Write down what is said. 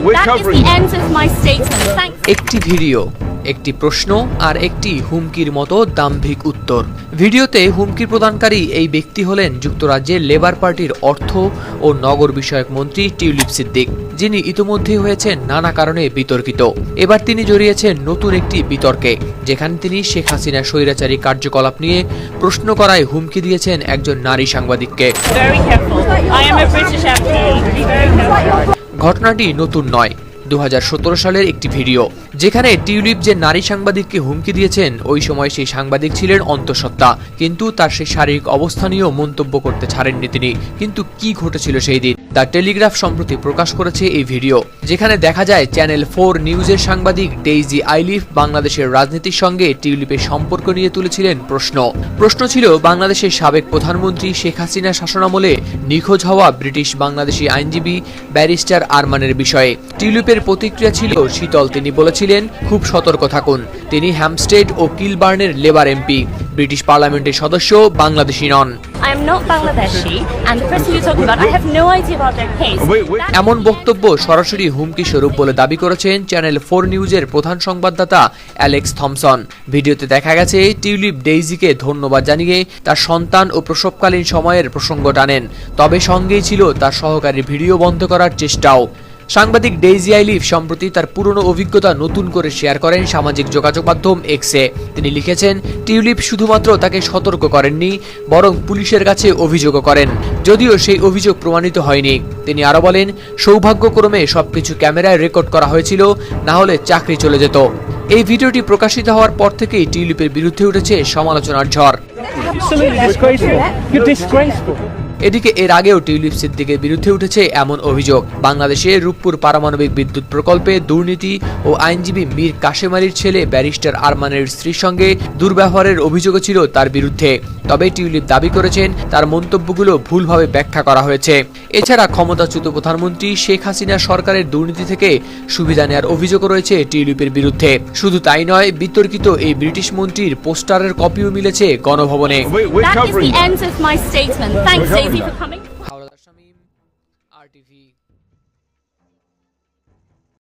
We're That is covering- the end of my statement. Thank একটি video একটি প্রশ্ন আর একটি হুমকির মতো দাম্ভিক উত্তর ভিডিওতে হুমকি প্রদানকারী এই ব্যক্তি হলেন যুক্তরাজ্যের লেবার পার্টির অর্থ ও নগর বিষয়ক মন্ত্রী টিউলিপ সিদ্দিক যিনি ইতিমধ্যে হয়েছেন নানা কারণে বিতর্কিত এবার তিনি জড়িয়েছেন নতুন একটি বিতর্কে যেখানে তিনি শেখ হাসিনা স্বৈরাচারী কার্যকলাপ নিয়ে প্রশ্ন করায় হুমকি দিয়েছেন একজন নারী সাংবাদিককে Very careful. I am a British MP. Be very careful. ঘটনাটি নতুন নয়। দু সালের একটি ভিডিও, যেখানে টিউলিপ যে নারী সাংবাদিককে হুমকি দিয়েছেন, ওই সময় সেই সাংবাদিক ছিলেন অন্তঃসত্ত্বা। কিন্তু তার সেই শারীরিক অবস্থা নিয়েও মন্তব্য করতে ছাড়েননি তিনি। কিন্তু কি ঘটেছিল সেই দিন? দ্য টেলিগ্রাফ সম্প্রতি প্রকাশ করেছে এই ভিডিও, যেখানে দেখা যায় চ্যানেল ফোর নিউজের সাংবাদিক ডেইজি আইলিফ বাংলাদেশের রাজনীতির সঙ্গে টিউলিপের সম্পর্ক নিয়ে তুলেছিলেন প্রশ্ন। প্রশ্ন ছিল, বাংলাদেশের সাবেক প্রধানমন্ত্রী শেখ হাসিনা শাসনামলে নিখোঁজ হওয়া ব্রিটিশ বাংলাদেশি আইনজীবী ব্যারিস্টার আরমানের বিষয়ে। টিউলিপের প্রতিক্রিয়া ছিল শীতল, তিনি বলেছিলেন, খুব সতর্ক থাকুন। তিনি হ্যামস্টেড ও কিলবার্নের লেবার এমপি। ব্রিটিশ পার্লামেন্টের সদস্য বাংলাদেশি নন। I not Bangladeshi, and the person you're talking about, I have no idea about their case. Wait, wait. এমন বক্তব্য সরাসরি হুমকি স্বরূপ বলে দাবি করেছেন চ্যানেল ফোর নিউজের প্রধান সংবাদদাতা অ্যালেক্স থমসন ভিডিওতে দেখা গেছে টিউলিপ ডেইজিকে ধন্যবাদ জানিয়ে তার সন্তান ও প্রসবকালীন সময়ের প্রসঙ্গ টানেন তবে সঙ্গেই ছিল তার সহকারী ভিডিও বন্ধ করার চেষ্টাও সাংবাদিক ডেইজি আইলিফ সম্প্রতি তার পুরনো অভিজ্ঞতা নতুন করে শেয়ার করেন সামাজিক যোগাযোগ মাধ্যম এক্সে। তিনি লিখেছেন, টিউলিপ শুধুমাত্র তাকে সতর্ক করেননি, বরং পুলিশের কাছে অভিযোগও করেন। যদিও সেই অভিযোগ প্রমাণিত হয়নি। তিনি আরও বলেন, সৌভাগ্যক্রমে সবকিছু ক্যামেরায় রেকর্ড করা হয়েছিল, না হলে চাকরি চলে যেত। এই ভিডিওটি প্রকাশিত হওয়ার পর থেকেই টিউলিপের বিরুদ্ধে উঠেছে সমালোচনার ঝড়। এদিকে এর আগেও টিউলিপ সিদ্দিকের বিরুদ্ধে উঠেছে এমন অভিযোগ। বাংলাদেশে রূপপুর পারমাণবিক বিদ্যুৎ প্রকল্পে দুর্নীতি ও আইনজীবী মীর কাশেম আলীর ছেলে ব্যারিস্টার আরমানের স্ত্রীর সঙ্গে দুর্ব্যবহারের অভিযোগও ছিল তার বিরুদ্ধে। তবে টিউলিপ দাবি করেছেন তার মন্তব্যগুলো ভুলভাবে ব্যাখ্যা করা হয়েছে। এছাড়া ক্ষমতাচ্যুত প্রধানমন্ত্রী শেখ হাসিনা সরকারের দুর্নীতি থেকে সুবিধা নেওয়ার অভিযোগও রয়েছে টিউলিপের বিরুদ্ধে। শুধু তাই নয় বিতর্কিত এই ব্রিটিশ মন্ত্রীর পোস্টারের কপিও মিলেছে গণভবনে। That is the end of my statement. Thanks, Daisy, for coming.